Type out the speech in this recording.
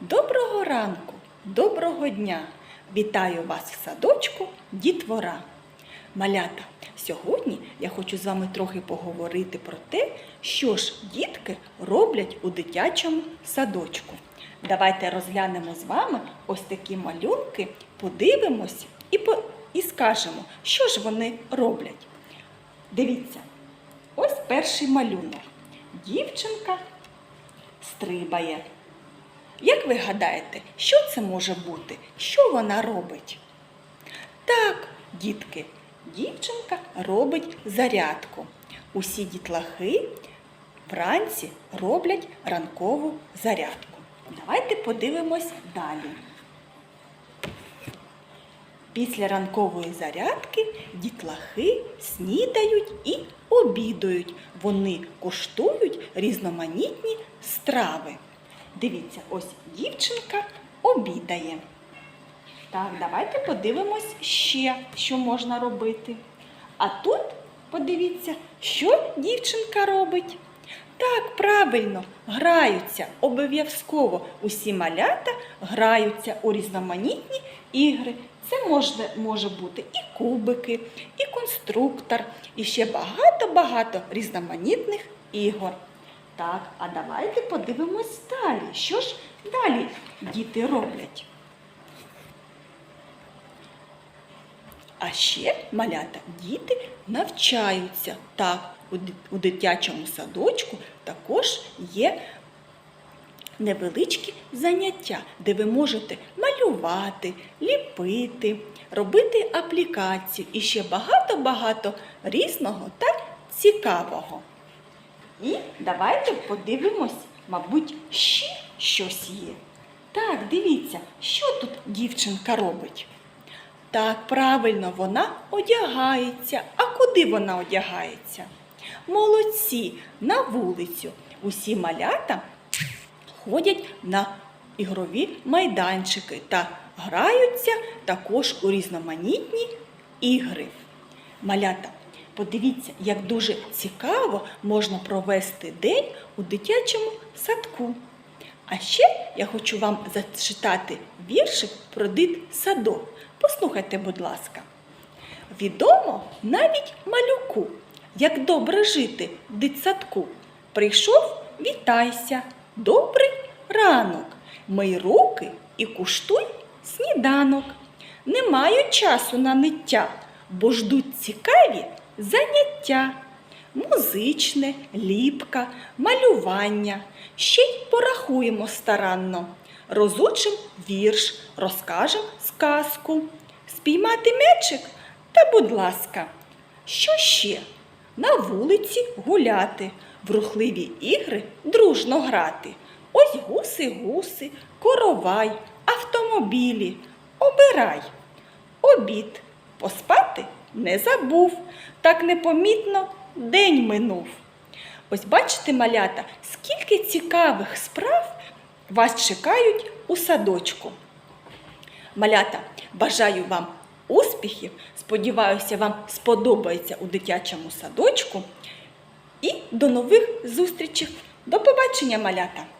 Доброго ранку, доброго дня! Вітаю вас в садочку дітвора. Малята, сьогодні я хочу з вами трохи поговорити про те, що ж дітки роблять у дитячому садочку. Давайте розглянемо з вами ось такі малюнки, подивимось і, по... і скажемо, що ж вони роблять. Дивіться, ось перший малюнок. Дівчинка стрибає. Як ви гадаєте, що це може бути? Що вона робить? Так, дітки, дівчинка робить зарядку. Усі дітлахи вранці роблять ранкову зарядку. Давайте подивимось далі. Після ранкової зарядки дітлахи снідають і обідають. Вони коштують різноманітні страви. Дивіться, ось дівчинка обідає. Так, давайте подивимось ще, що можна робити. А тут подивіться, що дівчинка робить. Так, правильно, граються обов'язково. Усі малята граються у різноманітні ігри. Це може, може бути і кубики, і конструктор, і ще багато-багато різноманітних ігор. Так, а давайте подивимось далі. Що ж далі діти роблять? А ще малята діти навчаються. Так, у дитячому садочку також є невеличкі заняття, де ви можете малювати, ліпити, робити аплікацію і ще багато-багато різного та цікавого. І давайте подивимось, мабуть, ще щось є. Так, дивіться, що тут дівчинка робить. Так, правильно, вона одягається. А куди вона одягається? Молодці, на вулицю. Усі малята ходять на ігрові майданчики та граються також у різноманітні ігри. Малята, подивіться, як дуже цікаво можна провести день у дитячому садку. А ще я хочу вам зачитати віршик про дит садок. Послухайте, будь ласка. Відомо навіть малюку, як добре жити в дитсадку. Прийшов, вітайся, добрий ранок. Мий руки і куштуй сніданок. Не маю часу на ниття, бо ждуть цікаві заняття. Музичне, ліпка, малювання. Ще й порахуємо старанно. Розучим вірш, розкажем сказку. Спіймати м'ячик та, будь ласка, що ще? На вулиці гуляти, в рухливі ігри дружно грати. Ось гуси-гуси, коровай, автомобілі. Обирай. Обід. Поспати не забув. Так непомітно день минув. Ось бачите, малята, скільки цікавих справ вас чекають у садочку. Малята, бажаю вам успіхів. Сподіваюся, вам сподобається у дитячому садочку. І до нових зустрічей. До побачення, малята!